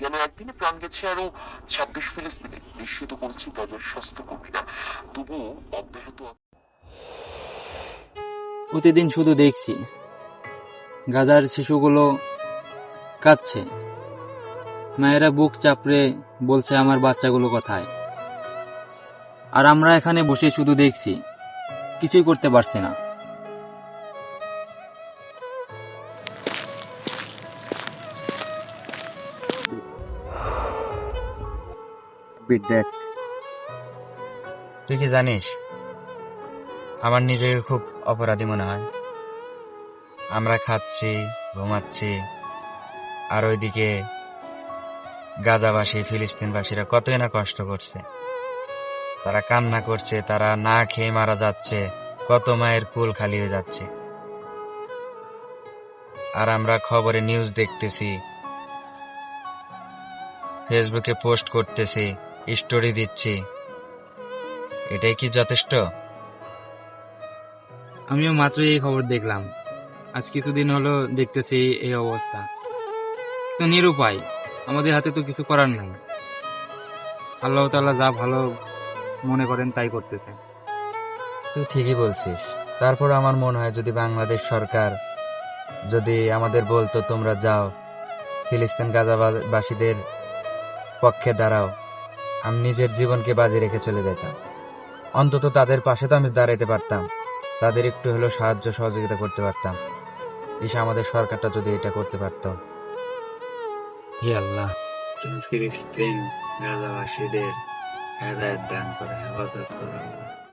গেল একদিনে প্রাণ গেছে আরও ছাব্বিশ ফিলিস্তিনি। নিশ্চিত করেছে গাজার স্বাস্থ্যকর্মীরা তবুও অব্যাহত প্রতিদিন শুধু দেখছি। গাজার শিশুগুলো কাঁদছে। মায়েরা বুক চাপড়ে বলছে, আমার বাচ্চাগুলো কোথায়? আর আমরা এখানে বসে শুধু দেখছি। কিছুই করতে পারছি না। দেখ তুই কি জানিস? আমার নিজেকে খুব অপরাধী মনে হয়। আমরা খাচ্ছি, ঘুমাচ্ছি, আর ওইদিকে গাজাবাসী, ফিলিস্তিনবাসীরা কতই না কষ্ট করছে। তারা কান্না করছে, তারা না খেয়ে মারা যাচ্ছে, কত মায়ের কুল খালি হয়ে যাচ্ছে। আর আমরা খবরে নিউজ দেখতেছি ফেসবুকে পোস্ট করতেছি স্টোরি দিচ্ছি। এটাই কি যথেষ্ট? আমিও মাত্র এই খবর দেখলাম। আজ কিছুদিন হলো দেখতেছি এই অবস্থা। তো নিরুপায় আমাদের হাতে তো কিছু করার নাই। আল্লাহ তাআলা যা ভালো মনে করেন তাই করতেছে। তুই ঠিকই বলছিস। তারপর আমার মনে হয় যদি বাংলাদেশ সরকার যদি আমাদের বলতো তোমরা যাও ফিলিস্তিন গাজাবাসীদের পক্ষে দাঁড়াও। আমি নিজের জীবনকে বাজি রেখে চলে যেতাম। অন্তত তাদের পাশে তো আমি দাঁড়াইতে পারতাম। তাদের একটু হলেও সাহায্য সহযোগিতা করতে পারতাম। ইসা আমাদের সরকারটা যদি এটা করতে পারত। হে আল্লাহ হেদায়ত দান করে হেফাজত করে।